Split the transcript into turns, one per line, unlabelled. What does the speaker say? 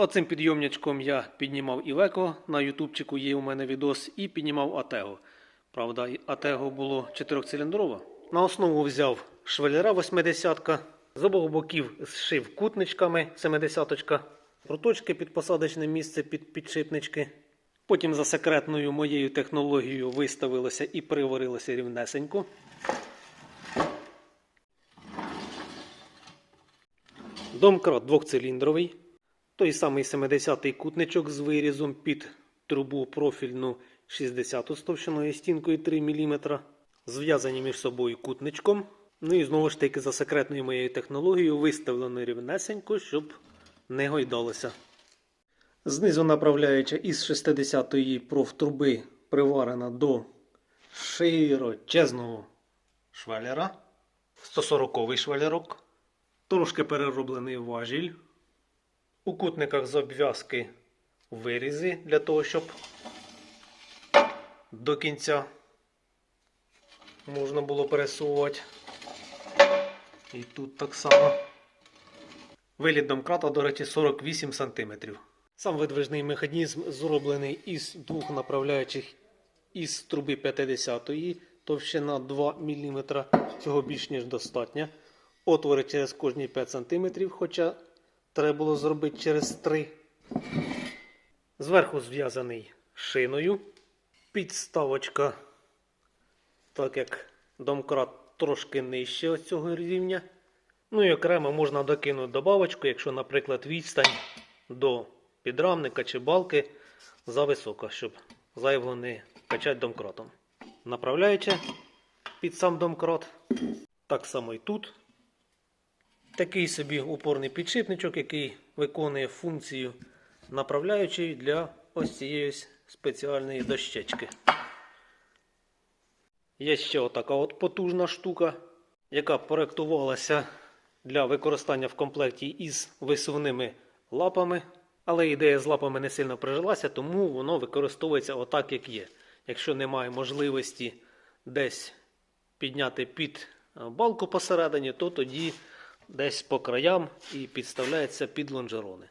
Оцим підйомничком я піднімав Івеко, на ютубчику є у мене відос, і піднімав Атего. Правда, Атего було 4-циліндрове. На основу взяв швеллера 80-ка, з обох боків зшив кутничками 70-ка, проточки під посадочне місце під підшипнички. Потім за секретною моєю технологією виставилося і приварилося рівнесенько. Домкрат двохциліндровий. Той самий 70-й кутничок з вирізом під трубу профільну 60 з товщиною стінкою 3 мм. Зв'язані між собою кутничком. Ну і знову ж таки за секретною моєю технологією виставлено рівнесенько, щоб не гойдалося. Знизу направляюча із 60-ї профтруби приварена до широчезного швеллера. 140-й швеллерок. Трошки перероблений важіль. У кутниках з обв'язки вирізи для того, щоб до кінця можна було пересувати. І тут так само. Виліт домкрата, до речі, 48 см. Сам видвижний механізм зроблений із двох направляючих із труби 50-ї, товщина 2 мм. Цього більш ніж достатньо. Отвори через кожні 5 см, хоча треба було зробити через 3. Зверху зв'язаний шиною. Підставочка, так як домкрат трошки нижче цього рівня. Ну і окремо можна докинути добавочку, якщо, наприклад, відстань до підрамника чи балки зависока, щоб зайвого не качати домкратом. Направляючи під сам домкрат. Так само і тут. Такий собі упорний підшипничок, який виконує функцію направляючої для ось цієї спеціальної дощечки. Є ще отака от потужна штука, яка проектувалася для використання в комплекті із висувними лапами. Але ідея з лапами не сильно прижилася, тому воно використовується отак, як є. Якщо немає можливості десь підняти під балку посередині, то тоді десь по краям і підставляється під лонжерони.